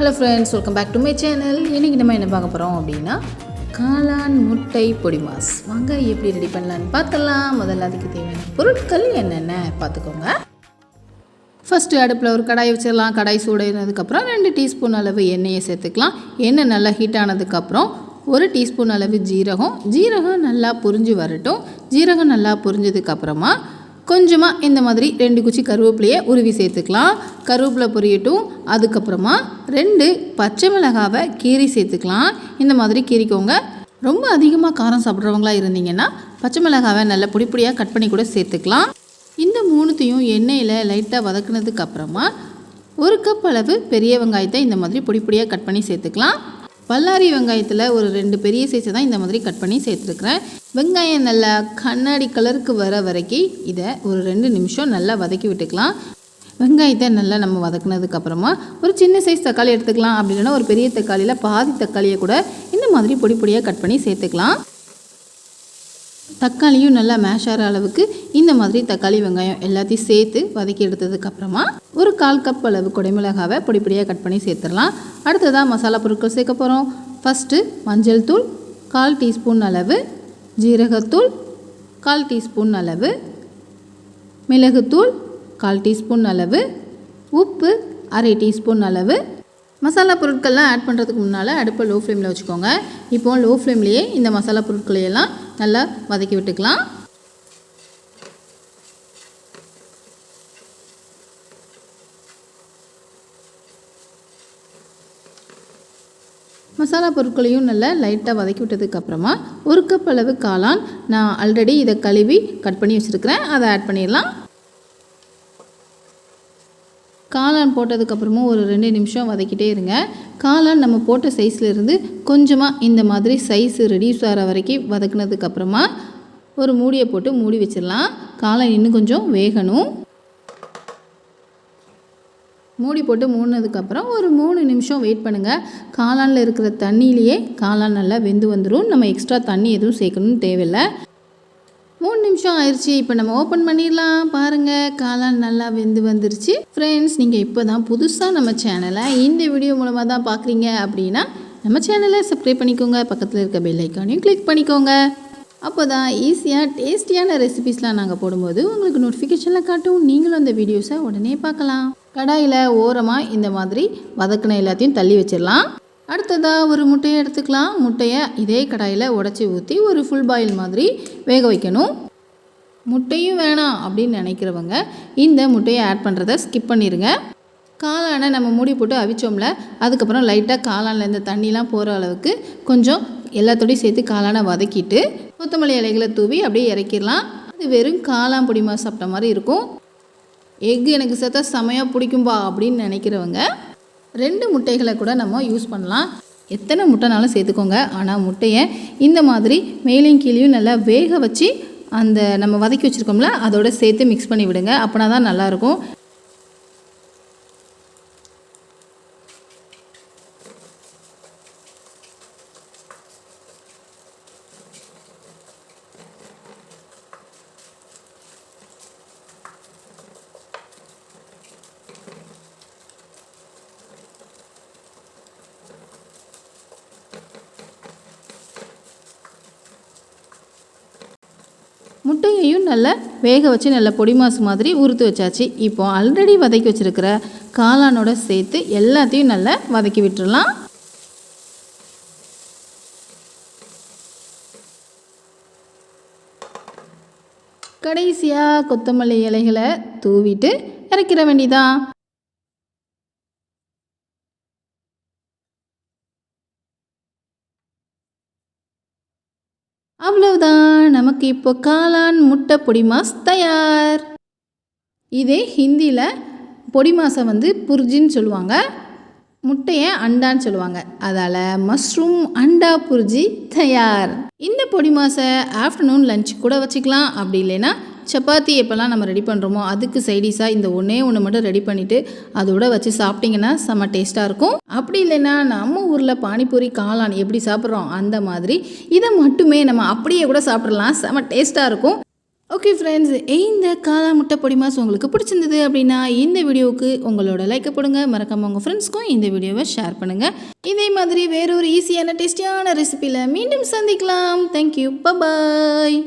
Hello friends welcome back to my channel இன்றைக்கி நம்ம என்ன பார்க்க போகிறோம் அப்படின்னா காளான் முட்டை பொடி மாஸ். வாங்க எப்படி ரெடி பண்ணலான்னு பார்த்தலாம் முதல்ல அதுக்கு தேவையான பொருட்கள் என்னென்ன பார்த்துக்கோங்க. ஃபஸ்ட்டு அடுப்பில் ஒரு கடாய் வச்சிடலாம். கடாய் சூடானதுக்கப்புறம் ரெண்டு டீஸ்பூன் அளவு எண்ணெயை சேர்த்துக்கலாம். எண்ணெய் நல்லா ஹீட் ஆனதுக்கப்புறம் ஒரு டீஸ்பூன் அளவு ஜீரகம். ஜீரகம் நல்லா புரிஞ்சு வரட்டும். ஜீரகம் நல்லா புரிஞ்சதுக்கப்புறமா கொஞ்சமாக இந்த மாதிரி ரெண்டு குச்சி கருவேப்பிலையை உருவி சேர்த்துக்கலாம். கருவேப்பிலை பொரியட்டும். அதுக்கப்புறமா ரெண்டு பச்சை மிளகாவை கீரி சேர்த்துக்கலாம். இந்த மாதிரி கீரிக்கோங்க ரொம்ப அதிகமாக காரம் சாப்பிட்றவங்களா இருந்தீங்கன்னா பச்சை மிளகாவை நல்லா பொடி பொடியாக கட் பண்ணி கூட சேர்த்துக்கலாம். இந்த மூணுத்தையும் எண்ணெயில் லைட்டாக வதக்குனதுக்கு அப்புறமா ஒரு கப் அளவு பெரிய வெங்காயத்தை இந்த மாதிரி பொடி பொடியாக கட் பண்ணி சேர்த்துக்கலாம். பல்லாரி வெங்காயத்தில் ஒரு ரெண்டு பெரிய சைஸை தான் இந்த மாதிரி கட் பண்ணி சேர்த்துருக்குறேன். வெங்காயம் நல்லா கண்ணாடி கலருக்கு வர வரைக்கும் இதை ஒரு ரெண்டு நிமிஷம் நல்லா வதக்கி விட்டுக்கலாம். வெங்காயத்தை நல்லா நம்ம வதக்குனதுக்கப்புறமா ஒரு சின்ன சைஸ் தக்காளி எடுத்துக்கலாம். அப்படி இல்லைன்னா ஒரு பெரிய தக்காளியில் பாதி தக்காளியை கூட இந்த மாதிரி பொடி பொடியாக கட் பண்ணி சேர்த்துக்கலாம். தக்காளியும் நல்லா மேஷ் ஆகிற அளவுக்கு இந்த மாதிரி தக்காளி வெங்காயம் எல்லாத்தையும் சேர்த்து வதக்கி எடுத்ததுக்கப்புறமா ஒரு கால் கப் அளவு குடைமிளகாவை பொடிப்படியாக கட் பண்ணி சேர்த்துடலாம். அடுத்ததாக மசாலா பொருட்கள் சேர்க்க போகிறோம் ஃபஸ்ட்டு மஞ்சள் தூள் கால் டீஸ்பூன் அளவு ஜீரகத்தூள் கால் டீஸ்பூன் அளவு மிளகுத்தூள் கால் டீஸ்பூன் அளவு உப்பு அரை டீஸ்பூன் அளவு. மசாலா பொருட்கள்லாம் ஆட் பண்ணுறதுக்கு முன்னால் அடுப்பை லோ ஃப்ளேமில் வச்சுக்கோங்க. இப்போ லோ ஃப்ளேம்லேயே இந்த மசாலா பொருட்களையெல்லாம் நல்லா வதக்கி விட்டுக்கலாம். மசாலா பொருட்களையும் நல்லா லைட்டாக வதக்கி விட்டதுக்கப்புறமா ஒரு கப் அளவு காளான் நான் ஆல்ரெடி இதை கழுவி கட் பண்ணி வச்சுருக்கிறேன். அதை ஆட் பண்ணிடலாம். காளான் போட்டதுக்கப்புறமும் ஒரு ரெண்டு நிமிஷம் வதக்கிட்டே இருங்க. காளான் நம்ம போட்ட சைஸ்லேருந்து கொஞ்சமாக இந்த மாதிரி சைஸ் ரெடியூஸ் ஆகிற வரைக்கும் வதக்குனதுக்கப்புறமா ஒரு மூடியை போட்டு மூடி வச்சிடலாம். காளான் இன்னும் கொஞ்சம் வேகணும். மூடி போட்டு மூடினதுக்கப்புறம் ஒரு மூணு நிமிஷம் வெயிட் பண்ணுங்கள் காளானில் இருக்கிற தண்ணியிலேயே காளான் நல்லா வெந்து வந்துடும் நம்ம எக்ஸ்ட்ரா தண்ணி எதுவும் சேர்க்கணும்னு தேவையில்லை. மூணு நிமிஷம் ஆயிடுச்சு இப்போ நம்ம ஓப்பன் பண்ணிடலாம். பாருங்கள் காளான் நல்லா வெந்து வந்துருச்சு. ஃப்ரெண்ட்ஸ் நீங்கள் இப்போ தான் புதுசாக நம்ம சேனலை இந்த வீடியோ மூலமாக தான் பார்க்குறீங்க அப்படின்னா நம்ம சேனலை சப்ஸ்கிரைப் பண்ணிக்கோங்க. பக்கத்தில் இருக்க பெல் ஐக்கானையும் கிளிக் பண்ணிக்கோங்க. அப்போ தான் ஈஸியாக டேஸ்டியான ரெசிபிஸ்லாம் நாங்கள் போடும்போது உங்களுக்கு நோட்டிஃபிகேஷனில் காட்டும். நீங்களும் அந்த வீடியோஸை உடனே பார்க்கலாம். கடாயில் ஓரமாக இந்த மாதிரி வதக்கின எல்லாத்தையும் தள்ளி வச்சிடலாம். அடுத்ததாக ஒரு முட்டையை எடுத்துக்கலாம். முட்டையை இதே கடாயில் உடச்சி ஊற்றி ஒரு ஃபுல் பாயில் மாதிரி வேக வைக்கணும். முட்டையும் வேணாம் அப்படின்னு நினைக்கிறவங்க இந்த முட்டையை ஆட் பண்ணுறத ஸ்கிப் பண்ணிடுங்க காளானை நம்ம மூடி போட்டு அவிச்சோம்ல அதுக்கப்புறம் லைட்டாக காளானில் இந்த தண்ணிலாம் போகிற அளவுக்கு கொஞ்சம் எல்லாத்தோடையும் சேர்த்து காளானை வதக்கிட்டு கொத்தமல்லி இலைகளை தூவி அப்படியே இறக்கிடலாம். அது வெறும் காளான் பொடிமா சாப்பிட்ட மாதிரி இருக்கும். எக் எனக்கு சேர்த்தா செமையாக பிடிக்கும்பா அப்படின்னு நினைக்கிறவங்க ரெண்டு முட்டைகளை கூட நம்ம யூஸ் பண்ணலாம். எத்தனை முட்டைனாலும் சேர்த்துக்கோங்க. ஆனால் முட்டையை இந்த மாதிரி மேலையும் கீழேயும் நல்லா வேக வச்சு அந்த நம்ம வதக்கி வச்சுருக்கோம்ல அதோட சேர்த்து மிக்ஸ் பண்ணி விடுங்க. அப்படின்னா தான் நல்லாயிருக்கும். முட்டையையும் நல்லா வேக வச்சு நல்லா பொடி மாசு மாதிரி உறுத்து வச்சாச்சு. இப்போ ஆல்ரெடி வதக்கி வச்சுருக்கிற காளானோட சேர்த்து எல்லாத்தையும் நல்லா வதக்கி விட்டுறலாம். கடைசியாக கொத்தமல்லி இலைகளை தூவிட்டு இறக்கிற வேண்டிதான். அவ்வளவுதான். நமக்கு இப்போ காளான் முட்டை பொடி மாஸ் தயார். இதே ஹிந்தியில் பொடி மாசை வந்து புர்ஜின்னு சொல்லுவாங்க. முட்டையை அண்டான்னு சொல்லுவாங்க. அதால் மஷ்ரூம் அண்டா புர்ஜி தயார். இந்த பொடி மாசை ஆஃப்டர்நூன் லஞ்ச் கூட வச்சுக்கலாம். அப்படி இல்லைன்னா சப்பாத்தி எப்போல்லாம் நம்ம ரெடி பண்ணுறோமோ அதுக்கு சைடிஷாக இந்த ஒன்றே ஒன்று மட்டும் ரெடி பண்ணிவிட்டு அதோட வச்சு சாப்பிட்டிங்கன்னா செம்ம டேஸ்ட்டாக இருக்கும். அப்படி இல்லைன்னா நம்ம ஊரில் பானிபூரி காளான் எப்படி சாப்பிட்றோம் அந்த மாதிரி இதை மட்டுமே நம்ம அப்படியே கூட சாப்பிட்றலாம் செம்ம டேஸ்ட்டாக இருக்கும். ஓகே ஃப்ரெண்ட்ஸ் இந்த காளான் முட்டை பொடி மாஸ் உங்களுக்கு பிடிச்சிருந்தது அப்படின்னா இந்த வீடியோவுக்கு உங்களோட லைக்கை போடுங்க. மறக்காமல் உங்கள் ஃப்ரெண்ட்ஸ்க்கும் இந்த வீடியோவை ஷேர் பண்ணுங்கள் இதே மாதிரி வேறொரு ஈஸியான டேஸ்டியான ரெசிபியில் மீண்டும் சந்திக்கலாம். Thank you bye bye